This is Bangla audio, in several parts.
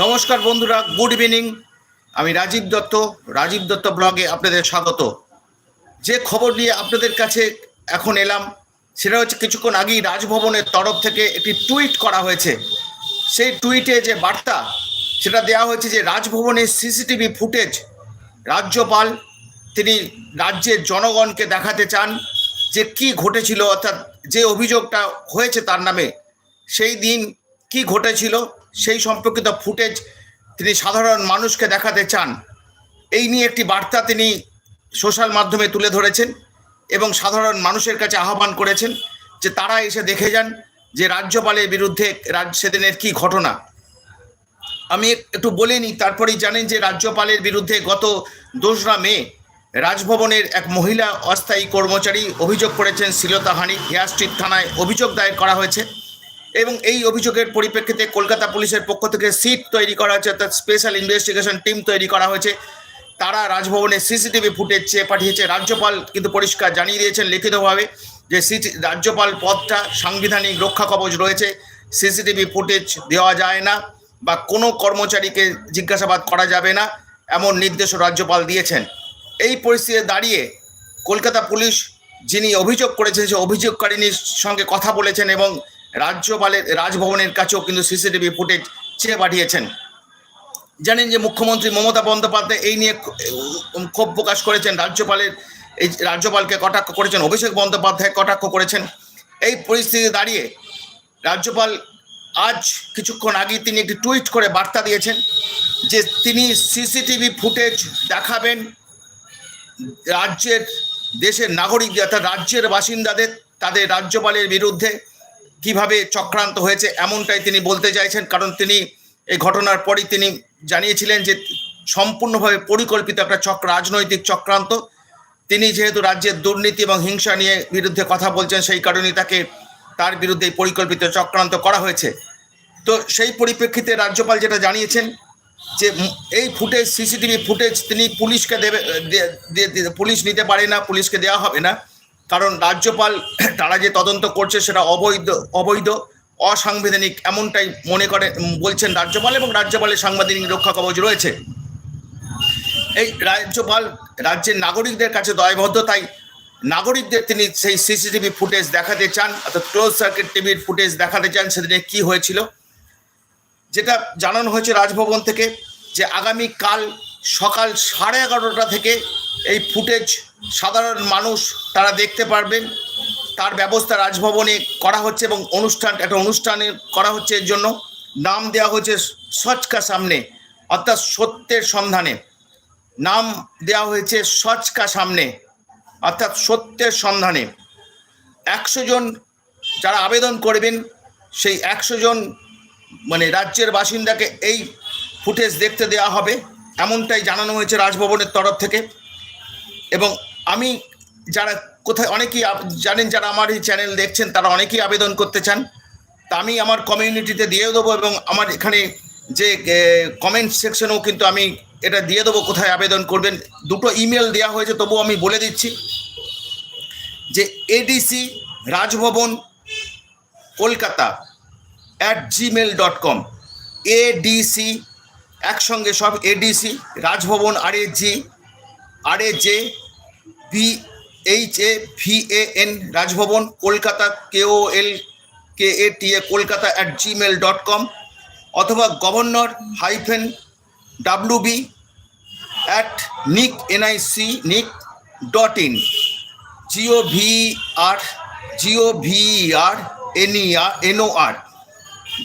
নমস্কার বন্ধুরা, গুড ইভিনিং। আমি রাজীব দত্ত রাজীব দত্ত ব্লগে আপনাদের স্বাগত। যে খবর নিয়ে আপনাদের কাছে এখন এলাম, সেটা হচ্ছে কিছুক্ষণ আগেই রাজভবনের তরফ থেকে একটি টুইট করা হয়েছে। সেই টুইটে যে বার্তা, সেটা দেওয়া হয়েছে যে রাজভবনের সিসিটিভি ফুটেজ, রাজ্যপাল, তিনি রাজ্যের জনগণকে দেখাতে চান যে কি ঘটেছিল, অর্থাৎ যে অভিযোগটা হয়েছে তার নামে, সেই দিন কি ঘটেছিল সেই সম্পর্কিত ফুটেজ তিনি সাধারণ মানুষকে দেখাতে চান। এই নিয়ে একটি বার্তা তিনি সোশ্যাল মাধ্যমে তুলে ধরেছেন এবং সাধারণ মানুষের কাছে আহ্বান করেছেন যে তারা এসে দেখে যান যে রাজ্যপালের বিরুদ্ধে সেদিনের কি ঘটনা। আমি একটু বলে নিই, তারপরেই জানেন যে রাজ্যপালের বিরুদ্ধে গত দোসরা মে রাজভবনের এক মহিলা অস্থায়ী কর্মচারী অভিযোগ করেছেন শ্লীলতাহানি হেয়ার স্ট্রিট থানায় অভিযোগ দায়ের করা হয়েছে। এবং এই অভিযোগের পরিপ্রেক্ষিতে কলকাতা পুলিশের পক্ষ থেকে সিট তৈরি করা হয়েছে, অর্থাৎ স্পেশাল ইনভেস্টিগেশন টিম তৈরি করা হয়েছে। তারা রাজভবনে সিসিটিভি ফুটেজ চেয়ে পাঠিয়েছে। রাজ্যপাল কিন্তু পরিষ্কার জানিয়ে দিয়েছেন লিখিতভাবে যে সিটি রাজ্যপাল পদটা সাংবিধানিক রক্ষা কবচ রয়েছে। সিসিটিভি ফুটেজ দেওয়া যায় না বা কোনো কর্মচারীকে জিজ্ঞাসাবাদ করা যাবে না, এমন নির্দেশও রাজ্যপাল দিয়েছেন। এই পরিস্থিতিতে দাঁড়িয়ে কলকাতা পুলিশ যিনি অভিযোগ করেছেন সে অভিযোগকারিনীর সঙ্গে কথা বলেছেন এবং রাজ্যপালের, রাজভবনের কাছেও কিন্তু সিসিটিভি ফুটেজ চেয়ে পাঠিয়েছেন। জানেন যে মুখ্যমন্ত্রী মমতা বন্দ্যোপাধ্যায় এই নিয়ে ক্ষোভ প্রকাশ করেছেন। রাজ্যপালের এই রাজ্যপালকে কটাক্ষ করেছেন, অভিষেক বন্দ্যোপাধ্যায় কটাক্ষ করেছেন। এই পরিস্থিতি দাঁড়িয়ে রাজ্যপাল আজ কিছুক্ষণ আগে তিনি একটি টুইট করে বার্তা দিয়েছেন যে তিনি সিসিটিভি ফুটেজ দেখাবেন। রাজ্যের, দেশের নাগরিক, অর্থাৎ রাজ্যের বাসিন্দাদের, তাদের রাজ্যপালের বিরুদ্ধে কীভাবে চক্রান্ত হয়েছে এমনটাই তিনি বলতে চাইছেন, কারণ তিনি এই ঘটনার পরই তিনি জানিয়েছিলেন যে সম্পূর্ণভাবে পরিকল্পিত একটা চক্র রাজনৈতিক চক্রান্ত। তিনি যেহেতু রাজ্যের দুর্নীতি এবং হিংসা নিয়ে বিরুদ্ধে কথা বলছেন, সেই কারণেই তাকে তার বিরুদ্ধে পরিকল্পিত চক্রান্ত করা হয়েছে। তো সেই পরিপ্রেক্ষিতে রাজ্যপাল যেটা জানিয়েছেন যে এই ফুটেজ, সিসিটিভি ফুটেজ তিনি পুলিশকে দেবে পুলিশ নিতে পারে না, পুলিশকে দেওয়া হবে না। কারণ রাজ্যপাল, তারা যে তদন্ত করছে সেটা অবৈধ অবৈধ, অসাংবিধানিক এমনটাই মনে করে, বলছেন রাজ্যপাল এবং রাজ্যপালের সাংবিধানিক রক্ষা কবচ রয়েছে। এই রাজ্যপাল রাজ্যের নাগরিকদের কাছে দয়বদ্ধ, তাই নাগরিকদের তিনি সেই সিসিটিভি ফুটেজ দেখাতে চান, অর্থাৎ ক্লোজ সার্কিট টিভির ফুটেজ দেখাতে চান সেদিনে কি হয়েছিল। যেটা জানানো হয়েছে রাজভবন থেকে যে আগামী কাল সকাল সাড়ে এগারোটা থেকে এই ফুটেজ সাধারণ মানুষ তারা দেখতে পারবেন। তার ব্যবস্থা রাজভবনে করা হচ্ছে এবং অনুষ্ঠান, একটা অনুষ্ঠানে করা হচ্ছে এর জন্য। নাম দেওয়া হয়েছে সচকা সামনে, অর্থাৎ সত্যের সন্ধানে। নাম দেওয়া হয়েছে সচকা সামনে, অর্থাৎ সত্যের সন্ধানে। একশো জন যারা আবেদন করবেন, সেই একশো জন মানে রাজ্যের বাসিন্দাকে এই ফুটেজ দেখতে দেওয়া হবে। এমনটাই জানানো হয়েছে রাজভবনের তরফ থেকে। এবং আমি যারা কোথায় অনেকেই জানেন যারা আমার এই চ্যানেল দেখছেন, তারা অনেকেই আবেদন করতে চান। তা আমি আমার কমিউনিটিতে দিয়ে দেবো এবং আমার এখানে যে কমেন্ট সেকশনেও কিন্তু আমি এটা দিয়ে দেবো, কোথায় আবেদন করবেন। দুটো ইমেল দেওয়া হয়েছে, তবুও আমি বলে দিচ্ছি যে ADC Rajbhavan, Kolkata at Gmail dot com ADC একসঙ্গে সব ADC Rajbhavan R A G R A J V H A V A N Rajbhavan, Kolkata K O L K A T A Kolkata at Gmail dot com অথবা governor hyphen W B at nic NIC nic dot in G O V R G O V R N R N O R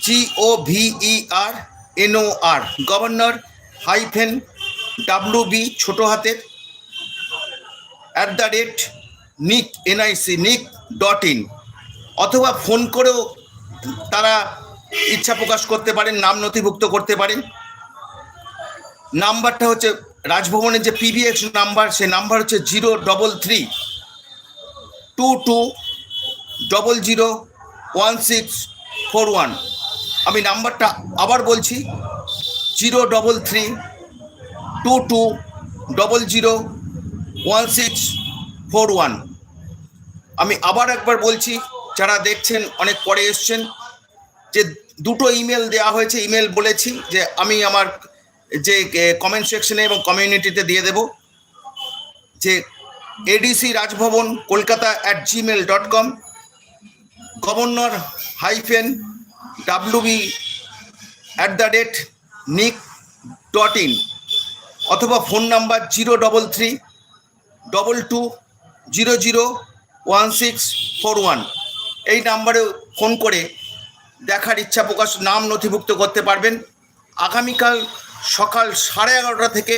G O V E R N O R governor hyphen W B ছোটো হাতের at the rate nic NIC nic dot in অথবা ফোন করেও তারা ইচ্ছা প্রকাশ করতে পারেন, নাম নথিভুক্ত করতে পারেন। নাম্বারটা হচ্ছে রাজভবনের যে পিবিএক্স নাম্বার সে নাম্বার হচ্ছে zero double three two two double zero one six four one. আমি নাম্বারটা আবার বলছি, zero double three two two double zero one six four one. আমি আবার একবার বলছি, যারা দেখছেন, অনেক পরে এসছেন, যে দুটো ইমেল দেওয়া হয়েছে। ইমেল বলেছি যে আমি আমার যে কমেন্ট সেকশনে এবং কমিউনিটিতে দিয়ে দেব, যে ADC Rajbhavan Kolkata at Gmail dot com governor hyphen W B at the rate nic dot in অথবা phone number zero double three double two zero zero one six four one এই নাম্বারে ফোন করে দেখার ইচ্ছা প্রকাশ, নাম নথিভুক্ত করতে পারবেন। আগামীকাল সকাল সাড়ে এগারোটা থেকে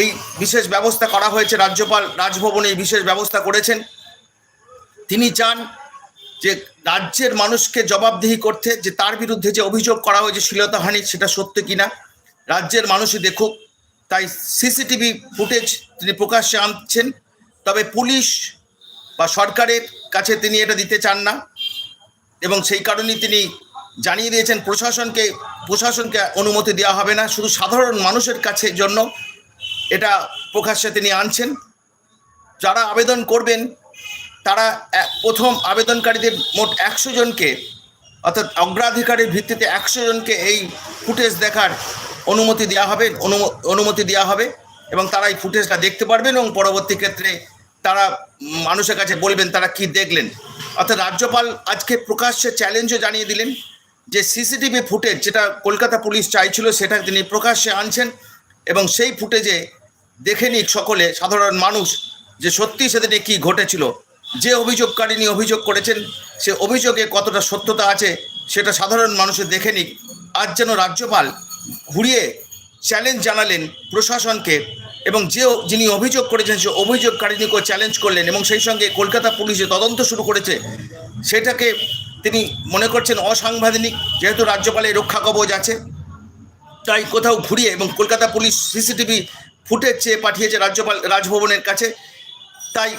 এই বিশেষ ব্যবস্থা করা হয়েছে। রাজ্যপাল রাজভবনে এই বিশেষ ব্যবস্থা করেছেন। তিনি চান যে রাজ্যের মানুষকে জবাবদিহি করতে, যে তার বিরুদ্ধে যে অভিযোগ করা হয়েছে শ্লীলতাহানি সেটা সত্য কিনা। রাজ্যের মানুষই দেখুক। তাই সিসিটিভি ফুটেজ তিনি প্রকাশ্যে আনছেন। তবে পুলিশ বা সরকারের কাছে তিনি এটা দিতে চান না এবং সেই কারণেই তিনি জানিয়ে দিয়েছেন, প্রশাসনকে প্রশাসনকে অনুমতি দেওয়া হবে না। শুধু সাধারণ মানুষের কাছে জন্য এটা প্রকাশ্যে তিনি আনছেন। যারা আবেদন করবেন, তারা প্রথম আবেদনকারীদের মোট একশো জনকে, অর্থাৎ অগ্রাধিকারের ভিত্তিতে একশো জনকে এই ফুটেজ দেখার অনুমতি দেওয়া হবে অনুম- অনুমতি দেওয়া হবে এবং তারা এই ফুটেজটা দেখতে পারবেন এবং পরবর্তী ক্ষেত্রে তারা মানুষের কাছে বলবেন তারা কি দেখলেন। অর্থাৎ রাজ্যপাল আজকে প্রকাশ্যে চ্যালেঞ্জও জানিয়ে দিলেন যে সিসিটিভি ফুটেজ যেটা কলকাতা পুলিশ চাইছিল সেটা তিনি প্রকাশ্যে আনছেন এবং সেই ফুটেজে দেখে নিক সকলে সাধারণ মানুষ যে সত্যি সেদিনে কি ঘটেছিল। যে অভিযোগকারিনী অভিযোগ করেছেন সে অভিযোগে কতটা সত্যতা আছে সেটা সাধারণ মানুষের দেখে নিক। আজ যেন রাজ্যপাল ঘুরিয়ে চ্যালেঞ্জ জানালেন প্রশাসনকে এবং যে যিনি অভিযোগ করেছেন সে অভিযোগকারিনীকেও চ্যালেঞ্জ করলেন এবং সেই সঙ্গে কলকাতা পুলিশ তদন্ত শুরু করেছে, সেটাকে তিনি মনে করছেন অসাংবিধানিক, যেহেতু রাজ্যপালের রক্ষা কবচ আছে, তাই কোথাও ঘুরিয়ে এবং কলকাতা পুলিশ সিসিটিভি ফুটেজ চেয়ে পাঠিয়েছে রাজ্যপাল রাজভবনের কাছে। তাই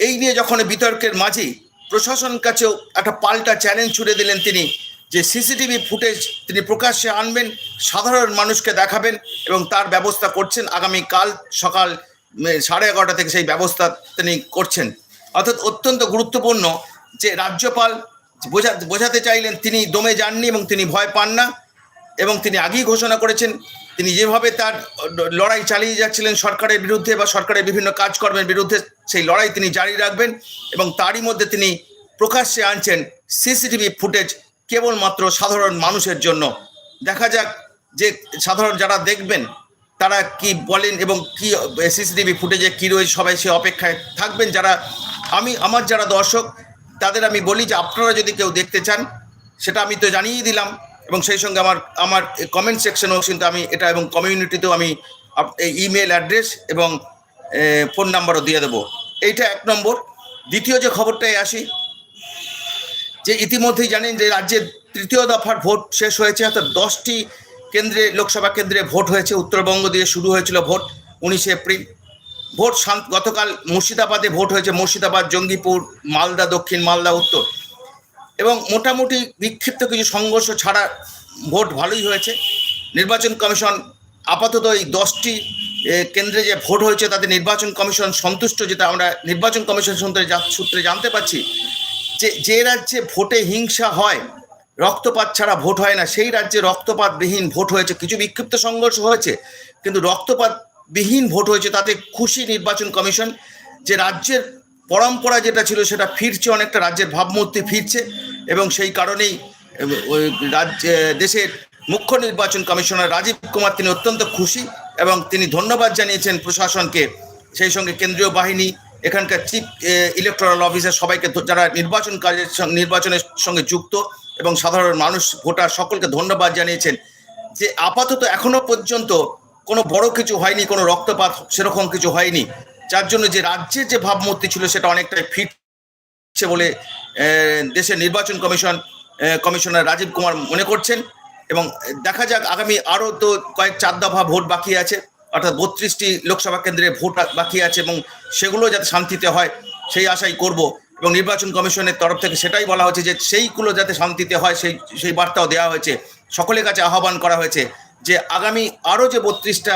এই নিয়ে যখন বিতর্কের মাঝেই প্রশাসন কাছেও একটা পাল্টা চ্যালেঞ্জ ছুড়ে দিলেন তিনি যে সিসিটিভি ফুটেজ তিনি প্রকাশ্যে আনবেন, সাধারণ মানুষকে দেখাবেন এবং তার ব্যবস্থা করছেন। আগামী কাল সকাল সাড়ে এগারোটা থেকে সেই ব্যবস্থা তিনি করছেন। অর্থাৎ অত্যন্ত গুরুত্বপূর্ণ যে রাজ্যপাল বোঝা, বোঝাতে চাইলেন তিনি দমে যাননি এবং তিনি ভয় পান না এবং তিনি আগেই ঘোষণা করেছেন, তিনি যেভাবে তার লড়াই চালিয়ে যাচ্ছিলেন সরকারের বিরুদ্ধে বা সরকারের বিভিন্ন কাজকর্মের বিরুদ্ধে, সেই লড়াই তিনি জারি রাখবেন এবং তারই মধ্যে তিনি প্রকাশ্যে আনছেন সিসিটিভি ফুটেজ কেবলমাত্র সাধারণ মানুষের জন্য। দেখা যাক যে সাধারণ যারা দেখবেন, তারা কি বলেন এবং কি, সিসিটিভি ফুটেজে কী রয়েছে, সবাই সে অপেক্ষায় থাকবেন। যারা, আমি, আমার যারা দর্শক, তাদের আমি বলি যে আপনারা যদি কেউ দেখতে চান, সেটা আমি তো জানিয়ে দিলাম এবং সেই সঙ্গে আমার আমার কমেন্ট সেকশনেও কিন্তু আমি এটা এবং কমিউনিটিতেও আমি ইমেল অ্যাড্রেস এবং ফোন নাম্বারও দিয়ে দেবো। এইটা এক নম্বর। দ্বিতীয় যে খবরটায় আসি যে ইতিমধ্যেই জানেন যে রাজ্যের তৃতীয় দফার ভোট শেষ হয়েছে, অর্থাৎ দশটি কেন্দ্রে, লোকসভা কেন্দ্রে ভোট হয়েছে, উত্তরবঙ্গ দিয়ে শুরু হয়েছিল ভোট উনিশে এপ্রিল। ভোট শান্ত, গতকাল মুর্শিদাবাদে ভোট হয়েছে, মুর্শিদাবাদ, জঙ্গিপুর, মালদা, দক্ষিণ মালদা, উত্তর। এবং মোটামুটি বিক্ষিপ্ত কিছু সংঘর্ষ ছাড়া ভোট ভালোই হয়েছে। নির্বাচন কমিশন আপাতত এই দশটি কেন্দ্রে যে ভোট হয়েছে, তাতে নির্বাচন কমিশন সন্তুষ্ট, যেটা আমরা নির্বাচন কমিশন সূত্রে সূত্রে জানতে পারছি যে যে রাজ্যে ভোটে হিংসা হয়, রক্তপাত ছাড়া ভোট হয় না, সেই রাজ্যে রক্তপাতবিহীন ভোট হয়েছে। কিছু বিক্ষিপ্ত সংঘর্ষ হয়েছে, কিন্তু রক্তপাতবিহীন ভোট হয়েছে, তাতে খুশি নির্বাচন কমিশন, যে রাজ্যের পরম্পরা যেটা ছিল, সেটা ফিরছে, অনেকটা রাজ্যের ভাবমূর্তি ফিরছে, এবং সেই কারণেই ওই রাজ্য দেশের মুখ্য নির্বাচন কমিশনার রাজীব কুমার, তিনি অত্যন্ত খুশি, এবং তিনি ধন্যবাদ জানিয়েছেন প্রশাসনকে। সেই সঙ্গে কেন্দ্রীয় বাহিনী এখানকার চিফ ইলেকট্রাল অফিসার সবাইকে যারা নির্বাচন কাজের নির্বাচনের সঙ্গে যুক্ত এবং সাধারণ মানুষ, ভোটার সকলকে ধন্যবাদ জানিয়েছেন যে আপাতত এখনও পর্যন্ত কোনো বড় কিছু হয়নি, কোনো রক্তপাত সেরকম কিছু হয়নি। যার জন্য যে রাজ্যের যে ভাবমূর্তি ছিল সেটা অনেকটাই ফিটছে বলে দেশের নির্বাচন কমিশন কমিশনার রাজীব কুমার মনে করছেন এবং দেখা যাক আগামী আরও তো কয়েক চার দফা ভোট বাকি আছে। অর্থাৎ বত্রিশটি লোকসভা কেন্দ্রে ভোট বাকি আছে এবং সেগুলো যাতে শান্তিতে হয়, সেই আশাই করব এবং নির্বাচন কমিশনের তরফ থেকে সেটাই বলা হয়েছে যে সেইগুলো যাতে শান্তিতে হয়, সেই সেই বার্তাও দেওয়া হয়েছে। সকলের কাছে আহ্বান করা হয়েছে যে আগামী আরও যে বত্রিশটা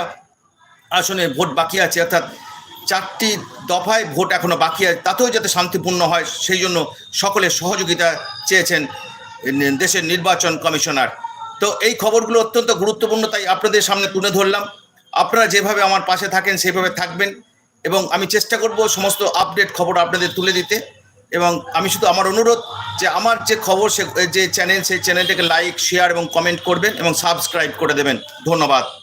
আসনে ভোট বাকি আছে, অর্থাৎ চারটি দফায় ভোট এখনও বাকি আছে, তাতেও যাতে শান্তিপূর্ণ হয়, সেই জন্য সকলের সহযোগিতা চেয়েছেন দেশের নির্বাচন কমিশনার। তো এই খবরগুলো অত্যন্ত গুরুত্বপূর্ণ, তাই আপনাদের সামনে তুলে ধরলাম। আপনারা যেভাবে আমার পাশে থাকেন সেইভাবে থাকবেন এবং আমি চেষ্টা করব সমস্ত আপডেট খবর আপনাদের তুলে দিতে এবং আমি শুধু আমার অনুরোধ যে আমার যে খবর, সে, যে চ্যানেল সেই চ্যানেলটাকে লাইক শেয়ার এবং কমেন্ট করবেন এবং সাবস্ক্রাইব করে দেবেন। ধন্যবাদ।